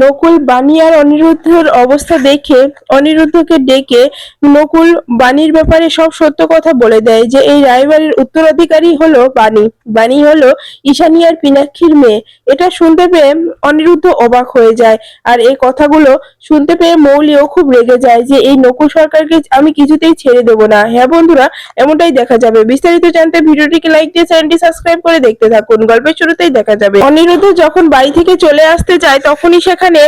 নকুল বাণী আর অনিরুদ্ধর অবস্থা দেখে অনিরুদ্ধকে ডেকে নকুল বাণীর ব্যাপারে সব সত্য কথা বলে দেয় যে এই রায়বাড়ির উত্তরাধিকারী হলো বাণী। বাণী হলো ঈশানী আর পিনাক্ষীর মেয়ে। এটা শুনতে পেয়ে অনিরুদ্ধ অবাক হয়ে যায় আর এই কথাগুলো শুনতে পেয়ে মৌলিও খুব রেগে যায় যে এই নকুল সরকারকে আমি কিছুতেই ছেড়ে দেবো না। হ্যাঁ বন্ধুরা, এমনটাই দেখা যাবে। বিস্তারিত জানতে ভিডিওটিকে লাইক দিয়ে চ্যানেলটি সাবস্ক্রাইব করে দেখতে থাকুন। গল্পের শুরুতেই দেখা যাবে। অনিরুদ্ধ যখন বাড়ি থেকে চলে আসতে যায়, তখনই সেখানে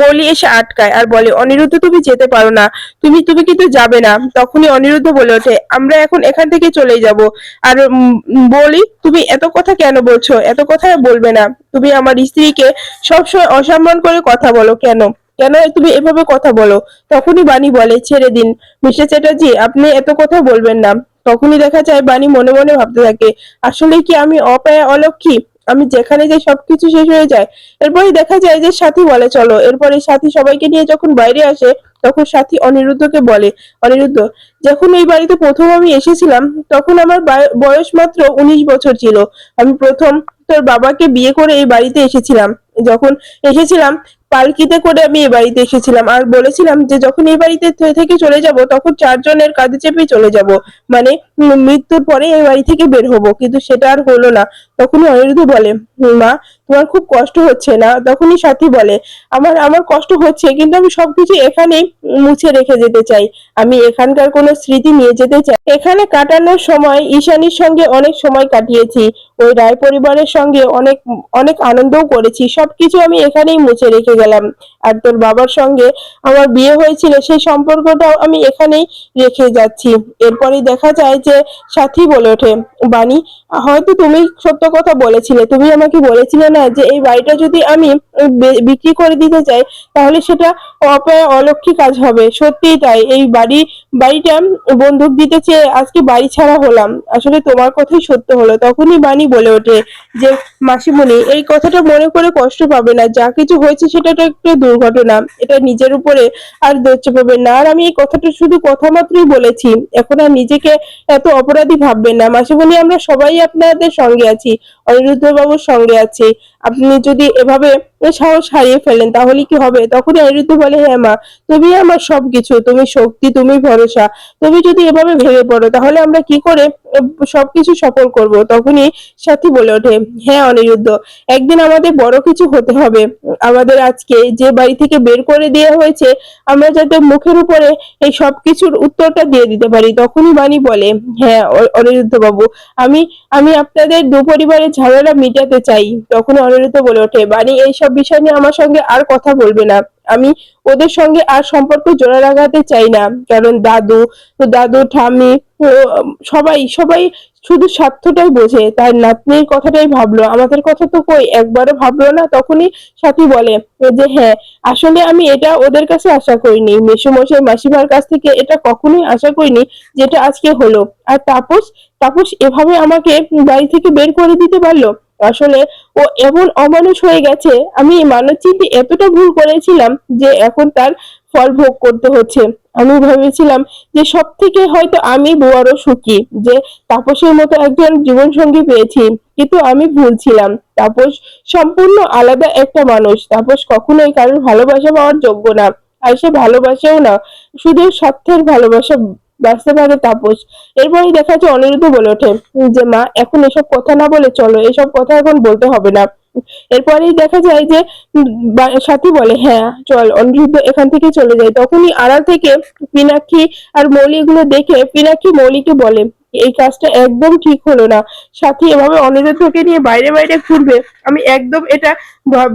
মৌলি এসে আটকায় আর বলে, অনিরুদ্ধ, তুমি যেতে পারো না। তুমি তুমি কিন্তু যাবে না। তখনই অনিরুদ্ধ বলে ওঠে, আমরা এখন এখান থেকে চলে যাব। আর বলি, তুমি এত কথা কেন বলছো? এত কথা বলবে না। তুমি আমার স্ত্রীকে সবসময় অসম্মান করে কথা বলো কেন? কেন তুমি এভাবে কথা বলো? তখনই বাণী বলে, ছেড়ে দিন। মিস্টার চ্যাটার্জি, আপনি এত কথা বলবেন না। তখনই দেখা যায় বাণী মনে মনে ভাবতে থাকে, আসলে কি আমি অপায়া অলক্ষী? আমি যেখানে যাই সবকিছু শেষ হয়ে যায়। এরপরে দেখা যায় যে সাথী বলে, চলো। এরপরে সাথী সবাইকে নিয়ে যখন বাইরে আসে, তখন সাথী অনিরুদ্ধকে বলে, অনিরুদ্ধ, যখন এই বাড়িতে প্রথম আমি এসেছিলাম, তখন আমার বয়স মাত্র উনিশ বছর ছিল। আমি প্রথম তোর বাবাকে বিয়ে করে এই বাড়িতে এসেছিলাম। যখন এসেছিলাম, পালকিতে করে আমি এ বাড়িতে এসেছিলাম। আর বলেছিলাম যে, যখন এই বাড়িতে থেকে চলে যাব, তখন চারজনের কাঁধে চেপে চলে যাব। মানে মৃত্যুর পরে এই বাড়ি থেকে বের হব। কিন্তু সেটা আর হলো না। তখন অনিরুদ্ধ বলে, মা, তোমার খুব কষ্ট হচ্ছে না? তখনই সাথী বলে, আমার আমার কষ্ট হচ্ছে, কিন্তু আমি সবকিছু এখানেই মুছে রেখে যেতে চাই। আমি এখানকার কোনো স্মৃতি নিয়ে যেতে চাই এখানে কাটানোর সময় ঈশানীর সঙ্গে অনেক সময় কাটিয়েছি। ওই রায় পরিবারের সঙ্গে অনেক অনেক আনন্দও করেছি। সবকিছু আমি এখানেই মুছে রেখে গেলাম। আর তোর বাবার সঙ্গে আমার বিয়ে হয়েছিল, সেই সম্পর্কটাও আমি এখানেই রেখে যাচ্ছি। এরপরে দেখা যায় যে সাথী বলে ওঠে, বাণী, হয়তো তুমি সত্য কথা বলেছিলে, তুমি আমাকে বলেছিলে না যে এই বাড়িটা যদি আমি বিক্রি করে দিতে চাই, তাহলে সেটা অপায় অলক্ষী কাজ হবে। সত্যিই তাই, এই বাড়ি, বাড়িটা বন্দুক দিতে চেয়ে আজকে বাড়ি ছাড়া হলাম। আসলে তোমার কথাই সত্য হলো। তখনই বাণী বলে ওঠে যে, মাসিমণি, এই কথাটা মনে করে কষ্ট পাবে না, যা কিছু হয়েছে সেটা তো একটা দুর্ঘটনা, এটা নিজের উপরে আর দোষ পাবেন না। আর আমি এই কথাটা শুধু কথা মাত্রই বলেছি, এখন আর নিজেকে এত অপরাধী ভাববেন না। মাসিমণি, আমরা সবাই আপনাদের সঙ্গে আছি অনিরুদ্ধ বাবুর সঙ্গে আছি। আপনি যদি এভাবে সাহস হারিয়ে ফেলেন, তাহলে কি হবে? তখনই অনিরুদ্ধ বলে হ্যাঁ মা, তুমি আমার সবকিছু, তুমি শক্তি, তুমি ভরসা, তুমি যদি এভাবে ভেঙে পড়ো, তাহলে আমরা কি করে সবকিছু সফল করব। তখনই সাথী বলে ওঠে হ্যাঁ অনিরুদ্ধ, একদিন আমাদের বড় কিছু হতে হবে। আমাদের আজকে যে বাড়ি থেকে বের করে দেওয়া হয়েছে, আমরা যাতে মুখের উপরে এই সবকিছুর উত্তরটা দিয়ে দিতে পারি। তখনই বাণী বলে হ্যাঁ অনিরুদ্ধ বাবু, আমি আমি আপনাদের দু পরিবারের ঝামেলা মিটাতে চাই। তখন অনিরুদ্ধ বলে ওঠে, বাণী, এইসব বিষয় নিয়ে আমার সঙ্গে আর কথা বলবে না। আমি ওদের সঙ্গে আর সম্পর্ক জোড়া লাগাতে চাই না। কারণ দাদু দাদু ঠাম্মি ও, সবাই সবাই শুধু স্বার্থটাই বোঝে। তার নাতনির কথাটাই ভাবলো। আমাদের কথা তো কই? একবারও ভাবলো না? তখনই সাথী বলে যে হ্যাঁ আসলে আমি এটা ওদের কাছে আশা করিনি। মেসুমশাই মাসিমার কাছ থেকে এটা কখনোই আশা করিনি যেটা আজকে হলো। আর তাপস তাপস এভাবে আমাকে বাড়ি থেকে বের করে দিতে পারল? আসলে ও এমন অমানুষ হয়ে গেছে, আমি মানব এতটা ভুল করেছিলাম যে এখন তার ফল ভোগ করতে হচ্ছে। আমি ভেবেছিলাম যে সব থেকে হয়তো আমি বড় সুখী, যে তাপসের মতো একজন জীবন সঙ্গী পেয়েছি, কিন্তু আমি ভুল ছিলাম। তাপস সম্পূর্ণ আলাদা একটা মানুষ, তাপস কখনোই কারোর ভালোবাসা পাওয়ার যোগ্য না, আর সে ভালোবাসেও না, শুধু স্বার্থের ভালোবাসা পারে তাপস। এরপরই দেখা যাচ্ছে অনিরুদ্ধ বলে ওঠে, যে মা, এখন এসব কথা না বলে চলো, এসব কথা এখন বলতে হবে না। এরপরেই দেখা যায় যে সাথী বলে হ্যাঁ চল, অনিরুদ্ধ এখান থেকে চলে যায়। তখনই আড়াল থেকে পিনাক্ষী আর মৌলি এগুলো দেখে পিনাক্ষী মৌলিকে বলে, এই কাজটা একদম ঠিক হলো না। সাথী, এভাবে অনিরুদ্ধকে নিয়ে বাইরে বাইরে ঘুরবে, আমি একদম এটা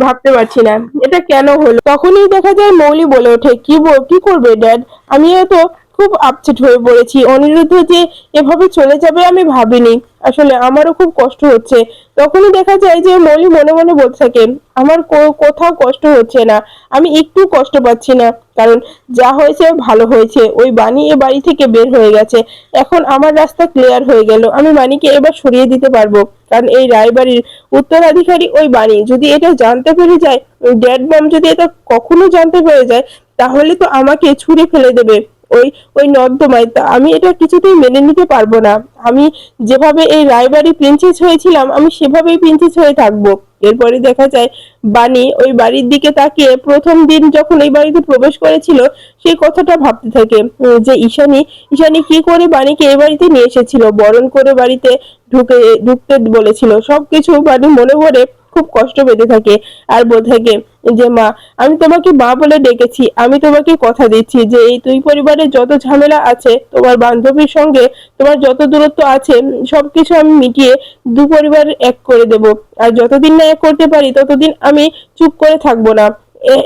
ভাবতে পারছি না। এটা কেন হলো? তখনই দেখা যায় মৌলি বলে ওঠে, কি কি করবে, ড্যাড? আমি তো খুব আপসেট হয়ে পড়েছি। অনিরুদ্ধ যে এভাবে চলে যাবে আমি ভাবিনি। আসলে আমারও খুব কষ্ট হচ্ছে। তখনই দেখা যায় যে মৌলি মনে মনে বলতে থাকে, আমার কোথাও কষ্ট হচ্ছে না। আমি একটু কষ্ট পাচ্ছি না। কারণ যা হয়েছে ভালো হয়েছে। ওই বাণী এ বাড়ি থেকে বের হয়ে গেছে। এখন আমার রাস্তা ক্লিয়ার হয়ে গেল। আমি বাণীকে এবার সরিয়ে দিতে পারব। কারণ এই রায়বাড়ির উত্তরাধিকারী ওই বাণী। যদি এটা জানতে পেরে যায় ড্যাড মম যদি এটা কখনো জানতে পেরে যায়, তাহলে তো আমাকে ছুঁড়ে ফেলে দেবে। ওই ওই নর্দমায়। আমি এটা কিছুতেই মেনে নিতে পারব না। আমি যেভাবে এই রায়বাড়ি প্রিন্সেস হয়েছিলাম, আমি সেভাবেই প্রিন্সেস হয়ে থাকব। এরপরে দেখা যায়, বাণী ওই বাড়ির দিকে তাকিয়ে প্রথম দিন যখন এই বাড়িতে প্রবেশ করেছিল সেই কথাটা ভাবতে থাকে যে ঈশানী ঈশানী কি করে বাণীকে এই বাড়িতে নিয়ে এসেছিল? বরণ করে বাড়িতে ঢুকে, ঢুকতে বলেছিল। সবকিছু বাণী মনে ভরে খুব কষ্ট পেতে থাকে আর বলে থাকে যে, মা, আমি তোমাকে মা বলে ডেকেছি, আমি তোমাকে কথা দিচ্ছি যে, এই দুই পরিবারে যত ঝামেলা আছে, তোমার বান্ধবীর সঙ্গে তোমার যত দূরত্ব আছে, সবকিছু আমি মিটিয়ে দু পরিবার এক করে দেব। আর যতদিন না এক করতে পারি, ততদিন আমি চুপ করে থাকব না।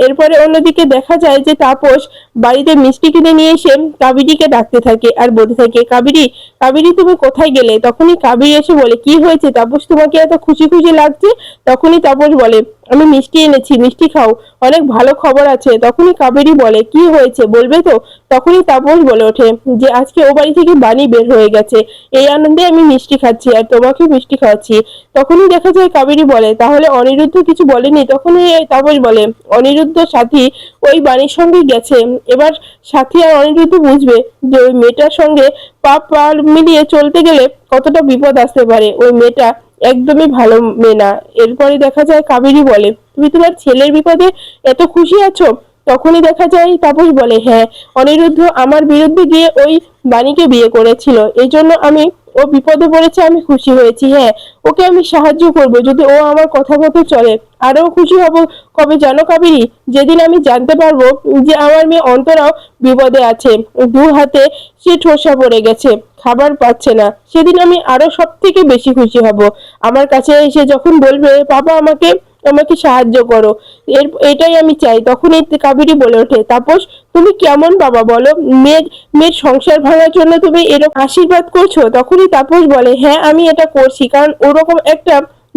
এরপরে অন্যদিকে দেখা যায় যে তাপস বাড়িতে মিষ্টি কিনে নিয়ে এসে কাবেরীকে ডাকতে থাকে আর বলতে থাকে, কাবেরী কাবেরী, তুমি কোথায় গেলে? তখনই কাবেরী এসে বলে, কি হয়েছে তাপস? তোমাকে এত খুশি খুশি লাগছে? তখনই তাপস বলে, আমি মিষ্টি এনেছি, মিষ্টি খাও, অনেক ভালো খবর আছে। তখনই কাবেরী বলে, কি হয়েছে, বলবে তো? তখনই তাপস বলে ওঠে যে, আজকে ও বাড়ি থেকে বাণী বের হয়ে গেছে। এই আনন্দে আমি মিষ্টি খাচ্ছি আর তোমাকেও মিষ্টি খাওয়াচ্ছি। তখনই দেখা যায় কাবেরী বলে, তাহলে অনিরুদ্ধ কিছু বলেনি? তখনই তাপস বলে অনিরুদ্ধ সাথী ওই বাণীর সঙ্গে গেছে। এবার সাথী আর অনিরুদ্ধ বুঝবে যে ওই মেয়েটার সঙ্গে পা পা মিলিয়ে চলতে গেলে কতটা বিপদ আসতে পারে। ওই মেয়েটা একদমই ভালো মেয়ে না। এরপরে দেখা যায় কাবেরী বলে, তুমি তোমার ছেলের বিপদে এত খুশি আছো? তখনই দেখা যায় তাপস বলে হ্যাঁ অনিরুদ্ধ আমার বিরুদ্ধে গিয়ে ওই বাণীকে বিয়ে করেছিল। এই জন্য আমি ও বিপদে পড়েছে, আমি খুশি হয়েছি হ্যাঁ। ওকে আমি সাহায্য করব, যদি ও আমার কথা মতো চলে। আরও খুশি হব। কবে জানো কাবেরী? যেদিন আমি জানতে পারব যে আমার মেয়ে অন্তরাও বিপদে আছে। দু হাতে সে ঠোসা পড়ে গেছে, খাবার পাচ্ছে না। সেদিন আমি আরও সব থেকে বেশি খুশি হব। আমার কাছে এসে যখন বলবে বাবা আমাকে আমাকে সাহায্য করো। এর, এটাই আমি চাই। তখন এই কাবেরী বলে ওঠে, তাপস, তুমি কেমন বাবা বলো? মেয়ের মেয়ের সংসার ভাঙার জন্য তুমি এরকম আশীর্বাদ করছ? তখনই তাপস বলে হ্যাঁ আমি এটা করছি, কারণ ওরকম একটা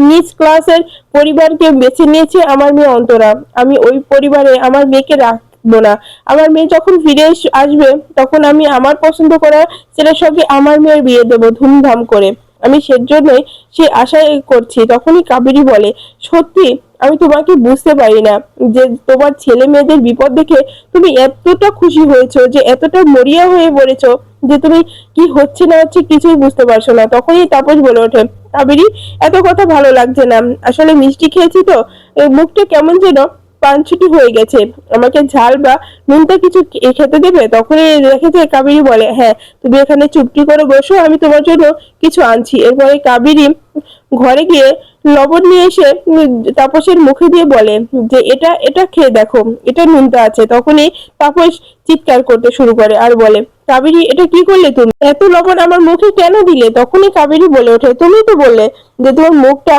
নিজ ক্লাসের পরিবারকে বেছে নিয়েছে আমার মেয়ে অন্তরা। আমি ওই পরিবারে আমার মেয়েকে রাখব না। আমার মেয়ে যখন ফিরে আসবে, তখন আমি আমার পছন্দ করা ছেলের সঙ্গে আমার মেয়ের বিয়ে দেবো ধুমধাম করে। আমি সেজন্যই সে আশাই করছি, তখনই কাবেরী বলে, সত্যি, আমি তোমাকে বুঝতে পারি না যে তোমার ছেলে মেয়েদের বিপদ দেখে তুমি এতটা খুশি হয়েছো, যে এতটা মরিয়া হয়ে পড়েছো, যে তুমি কি হচ্ছে না হচ্ছে কিছুই বুঝতে পারছ না। তখনই তাপস বলে ওঠে, কাবেরী, এত কথা ভালো লাগছে না। আসলে মিষ্টি খেয়েছি তো মুখটা কেমন যেন পানছুটি হয়ে গেছে। আমাকে ঝাল বা নুনটা কিছু খেতে দেবে? তখনই রেখেছে কাবেরী বলে হ্যাঁ তুমি এখানে চুপটি করে বসো, আমি তোমার জন্য কিছু আনছি। এরপরে কাবেরী ঘরে গিয়ে লবণ নিয়ে এসে তাপসের মুখে দিয়ে বলে যে, এটা এটা খেয়ে দেখো, এটা নুনটা আছে। তখনই তাপস চিৎকার করতে শুরু করে আর বলে, কাবেরী, এটা কি করলে তুমি? এত লবণ আমার মুখে কেন দিলে? তখনই কাবেরী বলে ওঠে, তুমি তো বললে যে, তোমার মুখটা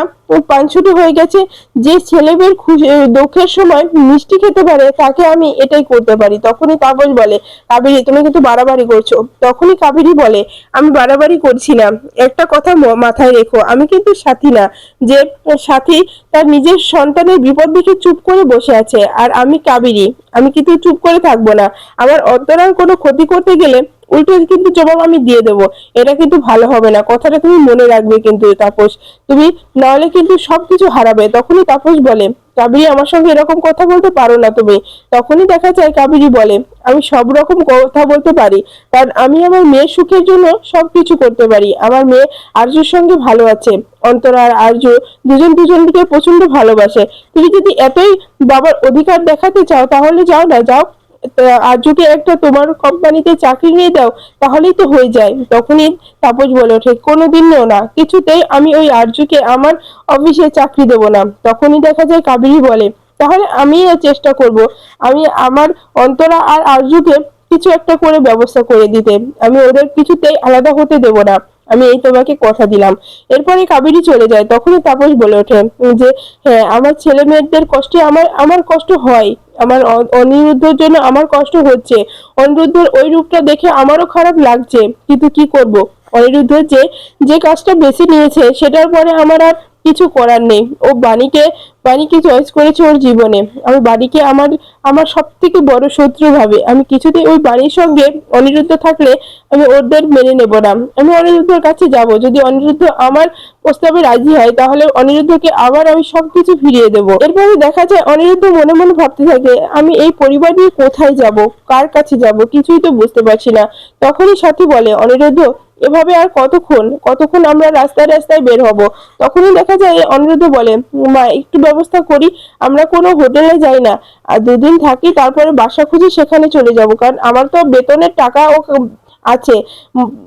পানছুটি হয়ে গেছে, যে ছেলে মেয়ের খুশি দুঃখের সময় মিষ্টি খেতে পারে, তাকে আমি এটাই করতে পারি। তখনই তাপস বলে, কাবেরী, তুমি কিন্তু বাড়াবাড়ি করছ। তখনই কাবেরী বলে, আমি বাড়াবাড়ি করছি না। একটা কথা মাথায় রেখো, আমি কিন্তু সাথী না যে সাথী তার নিজের সন্তানের বিপদ দেখে চুপ করে বসে আছে। আর আমি কাবেরী, আমি কিন্তু চুপ করে থাকব না? আমার অন্তরার কোনো ক্ষতি করতে গেলে উল্টো কিন্তু জবাব আমি দিয়ে দেবো। এটা কিন্তু ভালো হবে না। কথাটা তুমি মনে রাখবে কিন্তু, তাপস। তুমি নাহলে কিন্তু সবকিছু হারাবে। তখনই তাপস বলে কাবেরী আমার সঙ্গে এরকম কথা বলতে পারো না তুমি। তখনই দেখা যায় কাবেরী বলে, আমি সব রকম কথা বলতে পারি, কারণ আমি আমার মেয়ের সুখের জন্য সব কিছু করতে পারি। আমার মেয়ে আর্যুর সঙ্গে ভালো আছে। অন্তরা আর আর্য দুজন দুজনকে প্রচণ্ড ভালোবাসে। তুমি যদি এতই বাবার অধিকার দেখাতে চাও, তাহলে যাও না, যাও। তা আর্যকে একটা তোমার কোম্পানিতে চাকরি নিয়ে দাও তাহলেই তো হয়ে যায়। তখনই তাপস বলে ওঠে, কোনোদিনও না। কিছুতেই আমি ওই আর্যকে আমার অফিসে চাকরি দেব না। তখনই দেখা যায় কাবেরী বলে, তাহলে আমিও চেষ্টা করব। আমি আমার অন্তরা আর আর্যকে কিছু একটা করে ব্যবস্থা করে দিতে। আমি ওদের কিছুতেই আলাদা হতে দেব না। আমি এই তোমাকে কথা দিলাম। এরপরে কাবেরী চলে যায়। তখনই তাপস বলে ওঠে যে হ্যাঁ আমার ছেলে মেয়েদের কষ্টে আমার আমার কষ্ট হয়। আমার অনিরুদ্ধের অনিরুদ্ধর জন্য আমার কষ্ট হচ্ছে। অনিরুদ্ধের ওই রূপটা দেখে আমারও খারাপ লাগছে। কিন্তু কি করব? অনিরুদ্ধ যে যে কাজটা বেশি নিয়েছে, সেটার পরে আমার আর কিছু করার নেই। ও বাণীকে বাণীকে চয়েস করেছে ওর জীবনে। আমি বাণীকে আমার আমার সব থেকে বড় শত্রু ভাবে। আমি কিছুতেই ওই বাণীর সঙ্গে অনিরুদ্ধ থাকলে আমি ওদের মেনে নেব না। আমি অনিরুদ্ধর কাছে যাব। যদি অনিরুদ্ধ আমার প্রস্তাবে রাজি হয়, তাহলে অনিরুদ্ধকে আবার আমি সবকিছু ফিরিয়ে দেব। এরপরে দেখা যায় অনিরুদ্ধ মনে মনে ভাবতে থাকে, আমি এই পরিবার নিয়ে কোথায় যাব? কার কাছে যাব? কিছুই তো বুঝতে পারছি না। তখনই সাথী বলে, অনিরুদ্ধ এভাবে আর কতক্ষণ? কতক্ষণ আমরা রাস্তায় রাস্তায় বের হব? তখনই দেখা যায়, অনিরুদ্ধ বলে, মা, একটু ব্যবস্থা করি, আমরা কোনো হোটেলে যাই না। আর দুদিন থাকি, তারপরে বাসা খুঁজে সেখানে চলে যাব। কারণ আমার তো বেতনের টাকা ও আছে।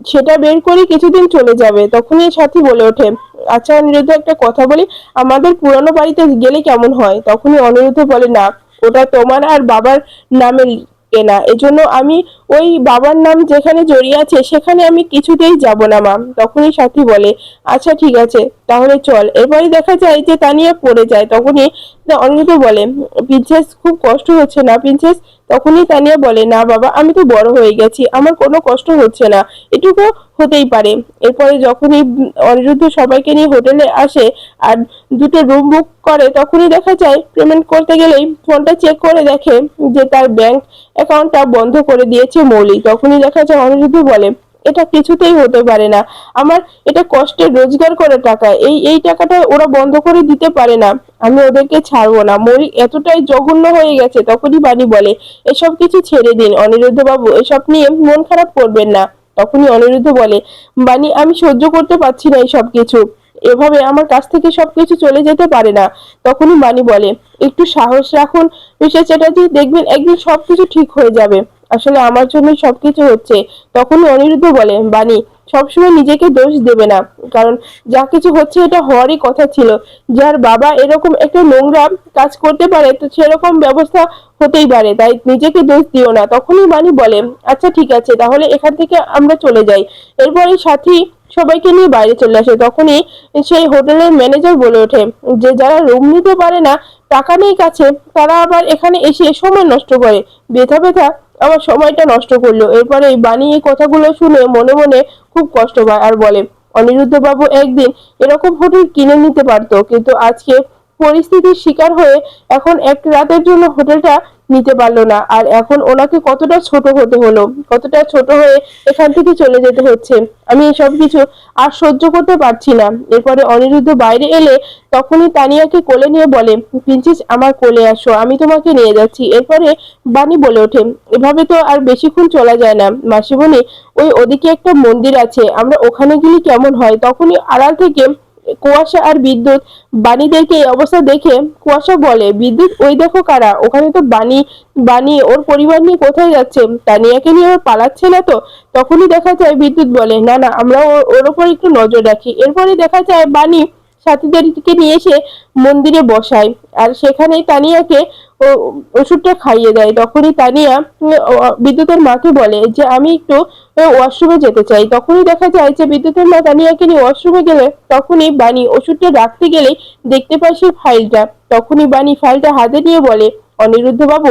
সেটা বের করি কিছুদিন চলে যাবে। তখনই সাথী বলে ওঠে আচ্ছা অনিরুদ্ধ, একটা কথা বলি। আমাদের পুরানো বাড়িতে গেলে কেমন হয়? তখনই অনিরুদ্ধ বলে, না, ওটা তোমার আর বাবার নামে কেনা এজন্য আমি ওই বাবার নাম যেখানে জড়িয়ে আছে, সেখানে আমি কিছুতেই যাব না, মা। তখনই সাথী বলে আচ্ছা ঠিক আছে, তাহলে চল। এরপরে দেখা যায় যে তানিয়া পড়ে যায়। তখনই অনিরুদ্ধ বলে, প্রিন্সেস, খুব কষ্ট হচ্ছে না, প্রিন্সেস তখনই তানিয়া বলে, না বাবা, আমি তো বড় হয়ে গেছি, আমার কোনো কষ্ট হচ্ছে না। এটুকু হতেই পারে। এরপরে যখনই অনিরুদ্ধ সবাইকে নিয়ে হোটেলে আসে আর দুটো রুম বুক করে, তখনই দেখা যায় পেমেন্ট করতে গেলেই ফোনটা চেক করে দেখে যে তার ব্যাংক অ্যাকাউন্টটা বন্ধ করে দিয়েছে মৌলিক। তখনই দেখা যায়, অনিরুদ্ধ বলে এটা কিছুতেই হতে পারে না। আমার এটা কষ্টের রোজগার করা টাকা। এই এই টাকাটা ওরা বন্ধ করে দিতে পারে না। আমি ওদেরকে ছাড়বো না। মরি এতটাই জঘন্য হয়ে গেছে, তখনই বাণী বলে, এসব কিছু ছেড়ে দিন অনিরুদ্ধ বাবু এসব নিয়ে মন খারাপ করবেন না। তখনই অনিরুদ্ধ বলে, বাণী, আমি সহ্য করতে পারছি না এই সব কিছু। এভাবে আমার কাছ থেকে সবকিছু চলে যেতে পারে না। তখনই বাণী বলে, একটু সাহস রাখুন মিস্টার চ্যাটার্জি, দেখবেন একদিন সবকিছু ঠিক হয়ে যাবে। আসলে আমার জন্যই সবকিছু হচ্ছে। তখনই অনিরুদ্ধ বলে, বাণী, সবসময় নিজেকে দোষ দেবে না। কারণ যা কিছু হচ্ছে এটা হওয়ারই কথা ছিল। যার বাবা এরকম একটা নোংরা কাজ করতে পারে, তো সেরকম ব্যবস্থা হতেই পারে। তাই নিজেকে দোষ দিও না। তখনই বাণী বলে আচ্ছা ঠিক আছে, তাহলে এখান থেকে আমরা চলে যাই। এরপরে সাথী সবাইকে নিয়ে বাইরে চলে আসে। তখনই সেই হোটেলের ম্যানেজার বলে ওঠে যে, যারা রুম নিতে পারে না, টাকা নেই কাছে, তারা আবার এখানে এসে সময় নষ্ট করে। বেথা বেথা আমার সময়টা নষ্ট করল। এরপরে এই বাণী এই কথাগুলো শুনে মনে মনে খুব কষ্ট পায় আর বলে অনিরুদ্ধ বাবু একদিন এরকম হোটেল কিনে নিতে পারতো, কিন্তু আজকে পরিস্থিতির শিকার হয়ে এখন এক রাতের জন্য হোটেলটা নিতে পারল না। আর এখন ওনাকে কতটা ছোট হতে হলো, কতটা ছোট হয়ে এখান থেকে চলে যেতে হচ্ছে, আমি এসব কিছু আর সহ্য করতে পারছি না। এরপরে অনিরুদ্ধ বাইরে এলে তখনই তানিয়াকে কোলে নিয়ে বলে, প্রিন্সেস, আমার কোলে আসো, আমি তোমাকে নিয়ে যাচ্ছি। এরপরে বাণী বলে ওঠে, এভাবে তো আর বেশিক্ষণ চলা যায় না। মাসিমণি, ওই ওদিকে একটা মন্দির আছে, আমরা ওখানে গেলে কেমন হয়? তখনই আড়াল থেকে কুয়াশা আর বিদ্যুৎ। বাণীদেরকে এই অবস্থা দেখে কুয়াশা বলে, বিদ্যুৎ, ওই দেখো কারা, ওখানে তো বাণী বাণী ওর পরিবার নিয়ে কোথায় যাচ্ছে? তানিয়াকে নিয়ে ওর পালাচ্ছে না তো? তখনই দেখা যায় বিদ্যুৎ বলে, না না, আমরা ওর- ওপর একটু নজর রাখি। এরপরে দেখা যায় বাণী সাথীদেরকে নিয়ে এসে মন্দিরে বসায় আর সেখানেই তানিয়াকে ওষুধটা খাইয়ে দেয়। তখনই তানিয়া বিদ্যুতের মাকে বলে যে, আমি একটু ওয়াশরুমে যেতে চাই। তখনই দেখা যায় যে বিদ্যুতের মা তানিয়াকে নিয়ে ওয়াশরুমে গেলে তখনই বাণী ওষুধটা রাখতে গেলেই দেখতে পায় সেই ফাইলটা। তখনই বাণী ফাইলটা হাতে নিয়ে বলে অনিরুদ্ধ বাবু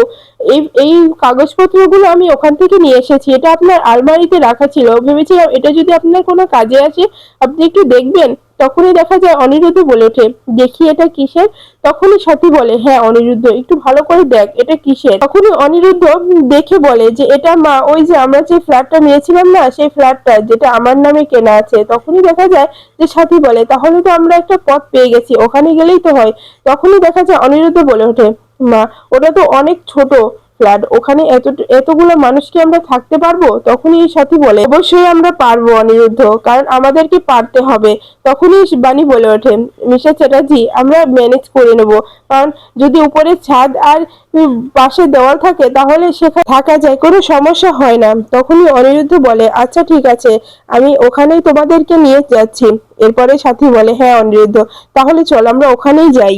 এই এই কাগজপত্রগুলো আমি ওখান থেকে নিয়ে এসেছি। এটা আপনার আলমারিতে রাখা ছিল। ভেবেছিলাম এটা যদি আপনার কোনো কাজে আসে, আপনি একটু দেখবেন। তখনই দেখা যায় অনিরুদ্ধ বলে ওঠে, দেখি এটা কিসের? তখনই সাথী বলে হ্যাঁ অনিরুদ্ধ, একটু ভালো করে দেখ, এটা কিসের? তখনই অনিরুদ্ধ দেখে বলে যে, এটা মা, ওই যে আমরা যে ফ্ল্যাটটা নিয়েছিলাম না, সেই ফ্ল্যাটটা যেটা আমার নামে কেনা আছে। তখনই দেখা যায় যে সাথী বলে, তাহলে তো আমরা একটা পথ পেয়ে গেছি, ওখানে গেলেই তো হয়। তখনই দেখা যায় অনিরুদ্ধ বলে ওঠে, মা, ওটা তো অনেক ছোট ফ্ল্যাট ওখানে এত, এতগুলো মানুষকে আমরা থাকতে পারব? তখনই এই সাথী বলে, অবশ্যই আমরা পারব অনিরুদ্ধ, কারণ আমাদেরকে পারতে হবে। তখনই বাণী বলে ওঠে মিশা চ্যাটার্জি, আমরা ম্যানেজ করে নেব। কারণ যদি উপরে ছাদ আর পাশে দেওয়াল থাকে, তাহলে সেখানে থাকা যায়, কোনো সমস্যা হয় না। তখনই অনিরুদ্ধ বলে আচ্ছা ঠিক আছে, আমি ওখানেই তোমাদেরকে নিয়ে যাচ্ছি। এরপরে সাথী বলে হ্যাঁ অনিরুদ্ধ, তাহলে চল, আমরা ওখানেই যাই।